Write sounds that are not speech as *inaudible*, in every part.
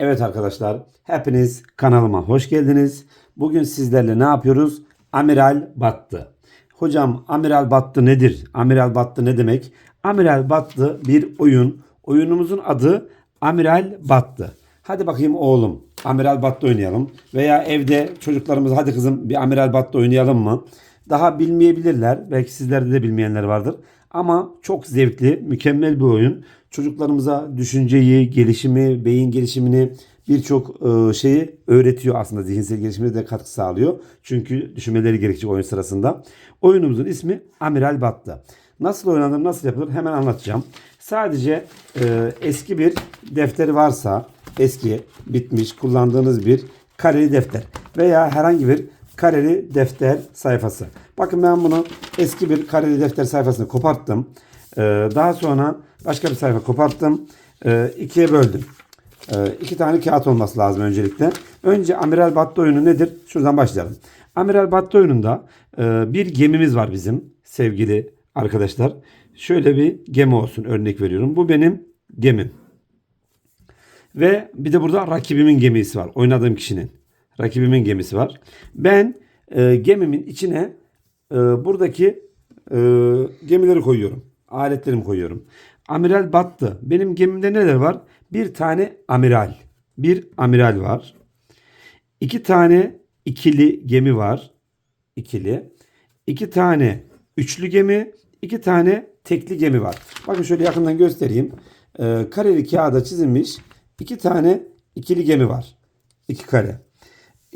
Evet arkadaşlar, hepiniz kanalıma hoş geldiniz. Bugün sizlerle ne yapıyoruz? Amiral battı. Hocam amiral battı nedir? Amiral battı ne demek? Amiral battı bir oyun. Oyunumuzun adı Amiral battı. Hadi bakayım oğlum, Amiral battı oynayalım. Veya evde çocuklarımız hadi kızım bir Amiral battı oynayalım mı? Daha bilmeyebilirler. Belki sizlerde de bilmeyenler vardır. Ama çok zevkli, mükemmel bir oyun. Çocuklarımıza düşünceyi, gelişimi, beyin gelişimini birçok e, şeyi öğretiyor aslında. Zihinsel gelişimine de katkı sağlıyor. Çünkü düşünmeleri gerekecek oyun sırasında. Oyunumuzun ismi Amiral Battı. Nasıl oynanır, nasıl yapılır hemen anlatacağım. Sadece e, eski bir defteri varsa, eski, bitmiş, kullandığınız bir kareli defter veya herhangi bir kareli defter sayfası. Bakın ben bunu eski bir kareli defter sayfasını koparttım. Ee, daha sonra başka bir sayfa koparttım. Ee, ikiye böldüm. Ee, iki tane kağıt olması lazım öncelikle. Önce Amiral Battı oyunu nedir? Şuradan başlayalım. Amiral Battı oyununda e, bir gemimiz var bizim sevgili arkadaşlar. Şöyle bir gemi olsun örnek veriyorum. Bu benim gemim. Ve bir de burada rakibimin gemisi var. Oynadığım kişinin. Rakibimin gemisi var. Ben e, gemimin içine e, buradaki e, gemileri koyuyorum. Aletlerimi koyuyorum. Amiral battı. Benim gemimde neler var? Bir tane amiral. Bir amiral var. İki tane ikili gemi var. İkili. İki tane üçlü gemi. iki tane tekli gemi var. Bakın şöyle yakından göstereyim. Ee, kareli kağıda çizilmiş iki tane ikili gemi var. İki kare.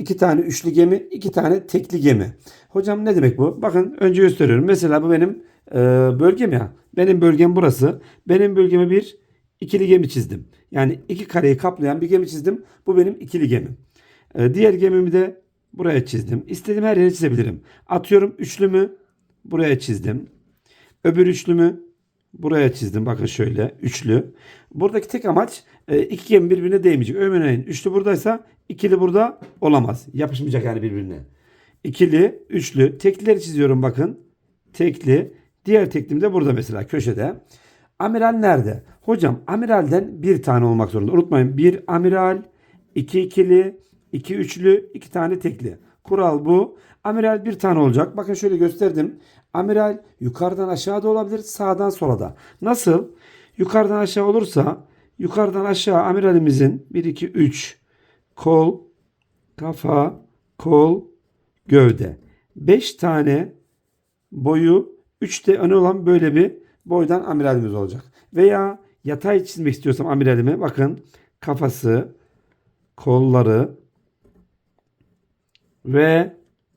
İki tane üçlü gemi, iki tane tekli gemi. Hocam ne demek bu? Bakın önce gösteriyorum. Mesela bu benim e, bölgem ya. Benim bölgem burası. Benim bölgeme bir ikili gemi çizdim. Yani iki kareyi kaplayan bir gemi çizdim. Bu benim ikili gemim. E, diğer gemimi de buraya çizdim. İstediğim her yere çizebilirim. Atıyorum üçlümü buraya çizdim. Öbür üçlümü buraya çizdim. Bakın şöyle üçlü. Buradaki tek amaç e, iki gemi birbirine değmeyecek. Örneğin üçlü buradaysa ikili burada olamaz. Yapışmayacak yani birbirine. İkili, üçlü. Teklileri çiziyorum bakın. Tekli. Diğer teklim de burada mesela köşede. Amiral nerede? Hocam amiralden bir tane olmak zorunda. Unutmayın bir amiral, iki ikili, iki üçlü, iki tane tekli. Kural bu. Amiral bir tane olacak. Bakın şöyle gösterdim. Amiral yukarıdan aşağıda olabilir, sağdan sola da. Nasıl? Yukarıdan aşağı olursa yukarıdan aşağı amiralimizin 1 2 3 kol, kafa, kol, gövde. 5 tane boyu 3 de önü olan böyle bir boydan amiralimiz olacak. Veya yatay çizmek istiyorsam amiralimi bakın kafası, kolları ve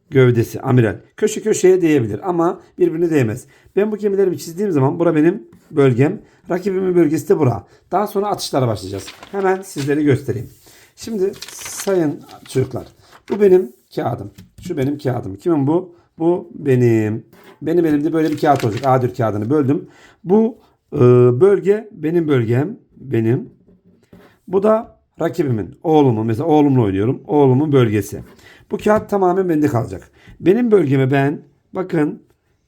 gövdesi amiral. Köşe köşeye değebilir ama birbirine değmez. Ben bu gemilerimi çizdiğim zaman bura benim bölgem. Rakibimin bölgesi de bura. Daha sonra atışlara başlayacağız. Hemen sizlere göstereyim. Şimdi sayın çocuklar. Bu benim kağıdım. Şu benim kağıdım. Kimin bu? Bu benim. Benim elimde böyle bir kağıt olacak. A4 kağıdını böldüm. Bu e, bölge benim bölgem. Benim. Bu da rakibimin. Oğlumun. Mesela oğlumla oynuyorum. Oğlumun bölgesi. Bu kağıt tamamen bende kalacak. Benim bölgeme ben bakın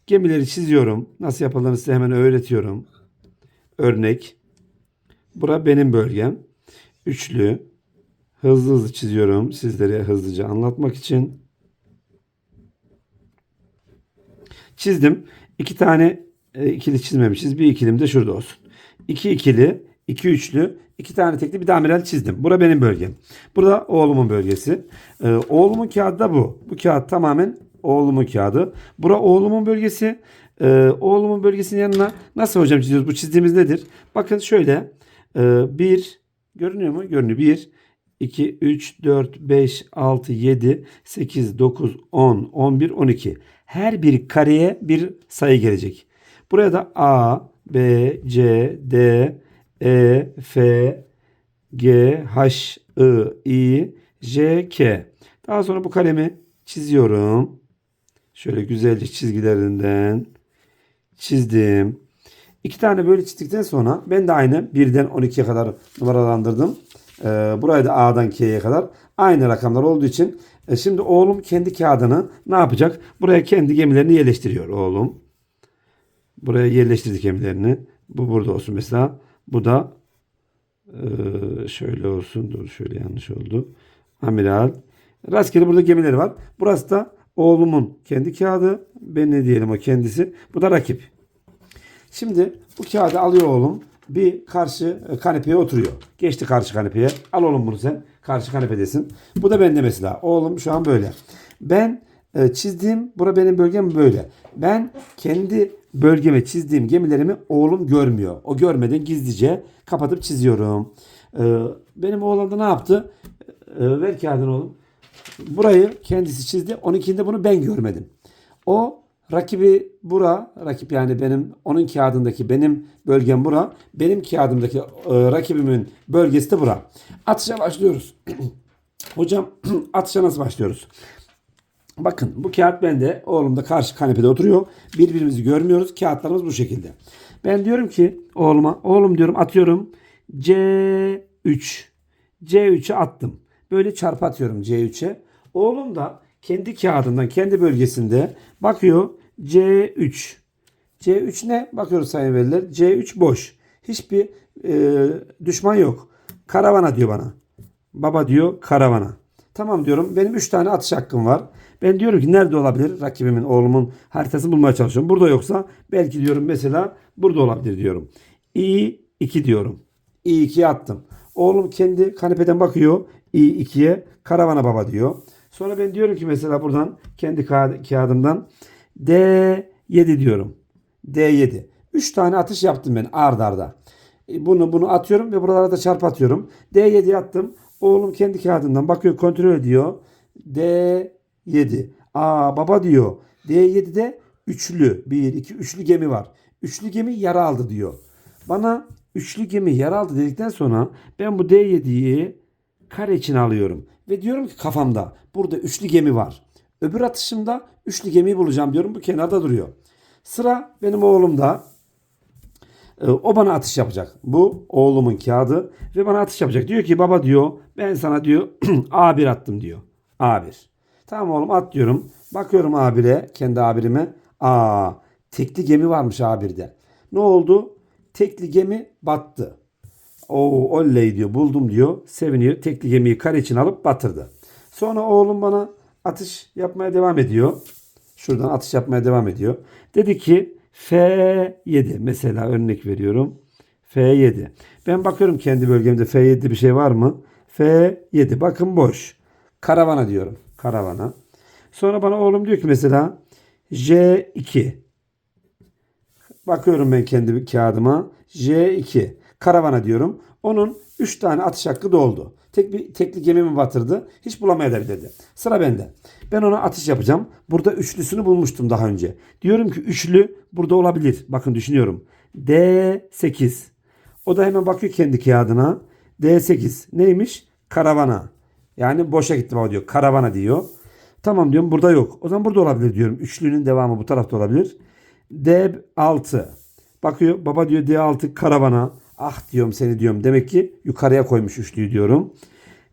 gemileri çiziyorum. Nasıl yapıldığını size hemen öğretiyorum. Örnek. Bura benim bölgem. Üçlü. Hızlı hızlı çiziyorum sizlere hızlıca anlatmak için. Çizdim. İki tane e, ikili çizmemişiz. Bir ikilim de şurada olsun. İki ikili, iki üçlü, iki tane tekli bir de amiral çizdim. Bura benim bölgem. Burada oğlumun bölgesi. Ee, oğlumun kağıdı da bu. Bu kağıt tamamen oğlumun kağıdı. Bura oğlumun bölgesi. Ee, oğlumun bölgesinin yanına nasıl hocam çiziyoruz? Bu çizdiğimiz nedir? Bakın şöyle. Ee, bir görünüyor mu? Görünüyor. Bir, 2, 3, 4, 5, 6, 7, 8, 9, 10, 11, 12. Her bir kareye bir sayı gelecek. Buraya da A, B, C, D, E, F, G, H, I, I, J, K. Daha sonra bu kalemi çiziyorum. Şöyle güzelce çizgilerinden çizdim. İki tane böyle çizdikten sonra ben de aynı birden 12'ye kadar numaralandırdım. Ee, burayı da A'dan K'ye kadar aynı rakamlar olduğu için e, şimdi oğlum kendi kağıdını ne yapacak? Buraya kendi gemilerini yerleştiriyor oğlum. Buraya yerleştirdik gemilerini. Bu burada olsun mesela. Bu da e, şöyle olsun. Dur şöyle yanlış oldu. Amiral. Rastgele burada gemileri var. Burası da oğlumun kendi kağıdı. Ben ne diyelim o kendisi. Bu da rakip. Şimdi bu kağıdı alıyor oğlum. Bir karşı e, kanepeye oturuyor. Geçti karşı kanepeye. Al oğlum bunu sen. Karşı kanepedesin. Bu da bende mesela. Oğlum şu an böyle. Ben e, çizdiğim, bura benim bölgem böyle. Ben kendi bölgeme çizdiğim gemilerimi oğlum görmüyor. O görmeden gizlice kapatıp çiziyorum. E, benim oğlan da ne yaptı? E, ver kağıdını oğlum. Burayı kendisi çizdi. 12'inde bunu ben görmedim. O rakibi bura, rakip yani benim onun kağıdındaki benim bölgem bura, benim kağıdımdaki e, rakibimin bölgesi de bura. Atışa başlıyoruz. *clears throat* Hocam *clears throat* atışa nasıl başlıyoruz? Bakın bu kağıt bende. Oğlum da karşı kanepede oturuyor. Birbirimizi görmüyoruz. Kağıtlarımız bu şekilde. Ben diyorum ki oğluma oğlum diyorum atıyorum C3. C3'e attım. Böyle çarpı atıyorum C3'e. Oğlum da kendi kağıdından kendi bölgesinde bakıyor C3. C3 ne? Bakıyoruz sayın veliler. C3 boş. Hiçbir e, düşman yok. Karavana diyor bana. Baba diyor karavana. Tamam diyorum. Benim 3 tane atış hakkım var. Ben diyorum ki nerede olabilir? Rakibimin, oğlumun haritasını bulmaya çalışıyorum. Burada yoksa belki diyorum mesela burada olabilir diyorum. İ2 diyorum. İ2'ye attım. Oğlum kendi kanepeden bakıyor. İ2'ye karavana baba diyor. Sonra ben diyorum ki mesela buradan kendi ka- kağıdımdan D7 diyorum. D7. 3 tane atış yaptım ben ard arda. E, Bunu bunu atıyorum ve buralara da çarp atıyorum. D7 attım. Oğlum kendi kağıdından bakıyor kontrol ediyor. D7. Aa baba diyor. D7'de üçlü. 1, 2, üçlü gemi var. Üçlü gemi yara aldı diyor. Bana üçlü gemi yara aldı dedikten sonra ben bu D7'yi kare için alıyorum. Ve diyorum ki kafamda burada üçlü gemi var. Öbür atışımda üçlü gemiyi bulacağım diyorum. Bu kenarda duruyor. Sıra benim oğlumda. Ee, O bana atış yapacak. Bu oğlumun kağıdı ve bana atış yapacak. Diyor ki baba diyor ben sana diyor *clears throat* A1 attım diyor. A1. Tamam oğlum at diyorum. Bakıyorum A1'e kendi A1'ime. Aa tekli gemi varmış A1'de. Ne oldu? Tekli gemi battı. O oley diyor buldum diyor. Seviniyor. Tekli gemiyi kare için alıp batırdı. Sonra oğlum bana atış yapmaya devam ediyor. Şuradan atış yapmaya devam ediyor. Dedi ki F7 mesela örnek veriyorum. F7. Ben bakıyorum kendi bölgemde F7'de bir şey var mı? F7. Bakın boş. Karavana diyorum. Karavana. Sonra bana oğlum diyor ki mesela J2. Bakıyorum ben kendi kağıdıma. J2. Karavana diyorum. Onun 3 tane atış hakkı doldu. Tek bir tekli gemimi batırdı. Hiç bulamayabilir dedi. Sıra bende. Ben ona atış yapacağım. Burada üçlüsünü bulmuştum daha önce. Diyorum ki üçlü burada olabilir. Bakın düşünüyorum. D8. O da hemen bakıyor kendi kağıdına. D8. Neymiş? Karavana. Yani boşa gitti baba diyor. Karavana diyor. Tamam diyorum burada yok. O zaman burada olabilir diyorum. Üçlünün devamı bu tarafta olabilir. D6. Bakıyor baba diyor D6 karavana. Ah diyorum seni diyorum. Demek ki yukarıya koymuş üçlüyü diyorum.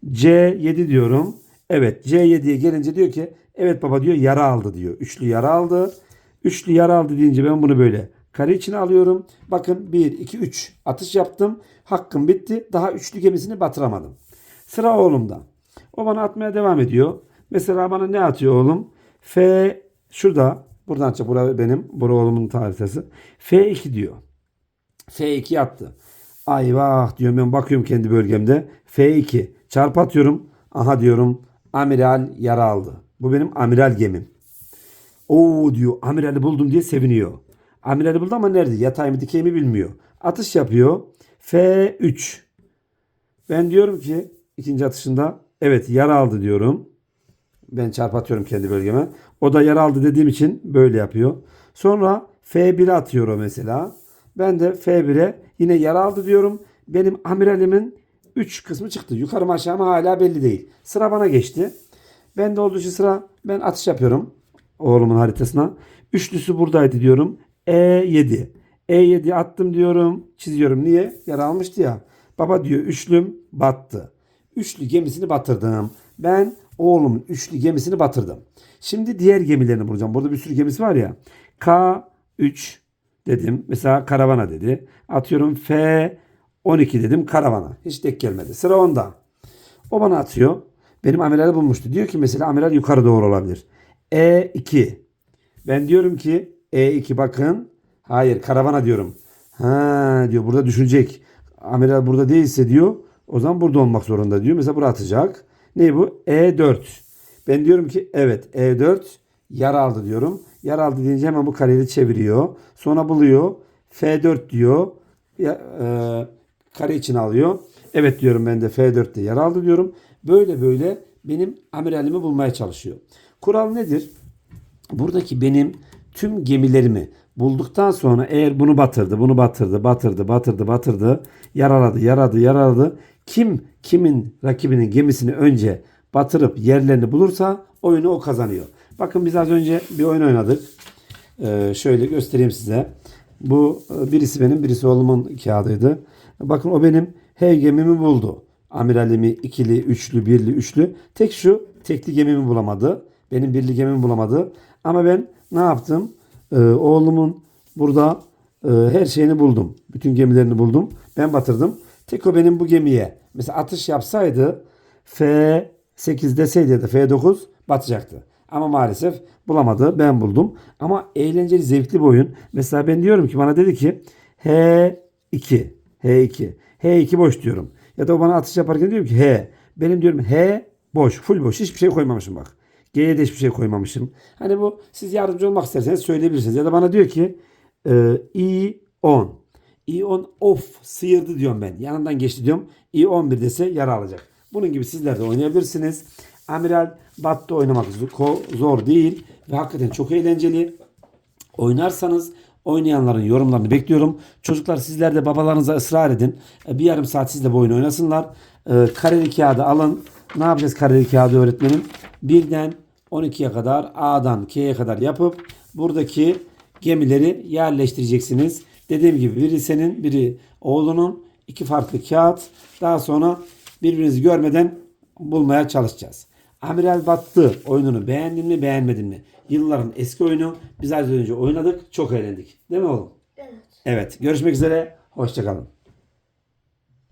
C7 diyorum. Evet C7'ye gelince diyor ki evet baba diyor yara aldı diyor. Üçlü yara aldı. Üçlü yara aldı deyince ben bunu böyle kare içine alıyorum. Bakın 1, 2, 3 atış yaptım. Hakkım bitti. Daha üçlü gemisini batıramadım. Sıra oğlumda. O bana atmaya devam ediyor. Mesela bana ne atıyor oğlum? F şurada. Buradan çık. Bura benim. Bura oğlumun haritası. F2 diyor. F2 attı. Ay vah diyorum ben bakıyorum kendi bölgemde. F2 çarpı atıyorum. Aha diyorum amiral yara aldı. Bu benim amiral gemim. Oo diyor amirali buldum diye seviniyor. Amirali buldu ama nerede? Yatay mı dikey mi bilmiyor. Atış yapıyor. F3. Ben diyorum ki ikinci atışında evet yara aldı diyorum. Ben çarpı atıyorum kendi bölgeme. O da yara aldı dediğim için böyle yapıyor. Sonra F1'e atıyor o mesela. Ben de F1'e yine yara aldı diyorum. Benim amiralimin 3 kısmı çıktı. Yukarı mı aşağı mı hala belli değil. Sıra bana geçti. Ben de olduğu için sıra ben atış yapıyorum. Oğlumun haritasına. Üçlüsü buradaydı diyorum. E7. E7 attım diyorum. Çiziyorum. Niye? Yara almıştı ya. Baba diyor üçlüm battı. Üçlü gemisini batırdım. Ben oğlumun üçlü gemisini batırdım. Şimdi diğer gemilerini bulacağım. Burada bir sürü gemisi var ya. K3 dedim. Mesela karavana dedi. Atıyorum F 12 dedim karavana. Hiç denk gelmedi. Sıra onda. O bana atıyor. Benim amirali bulmuştu. Diyor ki mesela amiral yukarı doğru olabilir. E2. Ben diyorum ki E2 bakın. Hayır karavana diyorum. Ha diyor burada düşünecek. Amiral burada değilse diyor. O zaman burada olmak zorunda diyor. Mesela buraya atacak. Ne bu? E4. Ben diyorum ki evet E4 yer aldı diyorum. Yer aldı deyince hemen bu kareyi çeviriyor. Sonra buluyor. F4 diyor. Ya, e, kare için alıyor. Evet diyorum ben de F4'te yer aldı diyorum. Böyle böyle benim amiralimi bulmaya çalışıyor. Kural nedir? buradaki benim tüm gemilerimi bulduktan sonra eğer bunu batırdı, bunu batırdı, batırdı, batırdı, batırdı, yaraladı, yaradı, yaraladı. Kim kimin rakibinin gemisini önce batırıp yerlerini bulursa oyunu o kazanıyor. Bakın biz az önce bir oyun oynadık. Ee, şöyle göstereyim size. Bu e, birisi benim, birisi oğlumun kağıdıydı. Bakın o benim H gemimi buldu. Amiralimi ikili, üçlü, birli, üçlü. Tek şu tekli gemimi bulamadı. Benim birli gemimi bulamadı. Ama ben ne yaptım? Ee, oğlumun burada e, her şeyini buldum. Bütün gemilerini buldum. Ben batırdım. Tek o benim bu gemiye. Mesela atış yapsaydı F8 deseydi ya da F9 batacaktı. Ama maalesef bulamadı. Ben buldum. Ama eğlenceli, zevkli bir oyun. Mesela ben diyorum ki bana dedi ki H2. H2. H2 boş diyorum. Ya da o bana atış yaparken diyorum ki H. Benim diyorum H boş. Full boş. Hiçbir şey koymamışım bak. G'ye de hiçbir şey koymamışım. Hani bu siz yardımcı olmak isterseniz söyleyebilirsiniz. Ya da bana diyor ki e, I10. I10 off sıyırdı diyorum ben. Yanından geçti diyorum. I11 dese yara alacak. Bunun gibi sizler de oynayabilirsiniz. Amiral battı oynamak zo- zor değil ve hakikaten çok eğlenceli. Oynarsanız oynayanların yorumlarını bekliyorum. Çocuklar sizler de babalarınıza ısrar edin. E, Bir yarım saat siz de bu oyunu oynasınlar. E, kareli kağıdı alın. Ne yapacağız kareli kağıdı öğretmenim? Birden 12'ye kadar A'dan K'ye kadar yapıp buradaki gemileri yerleştireceksiniz. Dediğim gibi biri senin biri oğlunun iki farklı kağıt. Daha sonra birbirinizi görmeden bulmaya çalışacağız. Amiral Battı oyununu beğendin mi beğenmedin mi? Yılların eski oyunu biz az önce oynadık çok eğlendik. Değil mi oğlum? Evet. Evet görüşmek üzere hoşçakalın.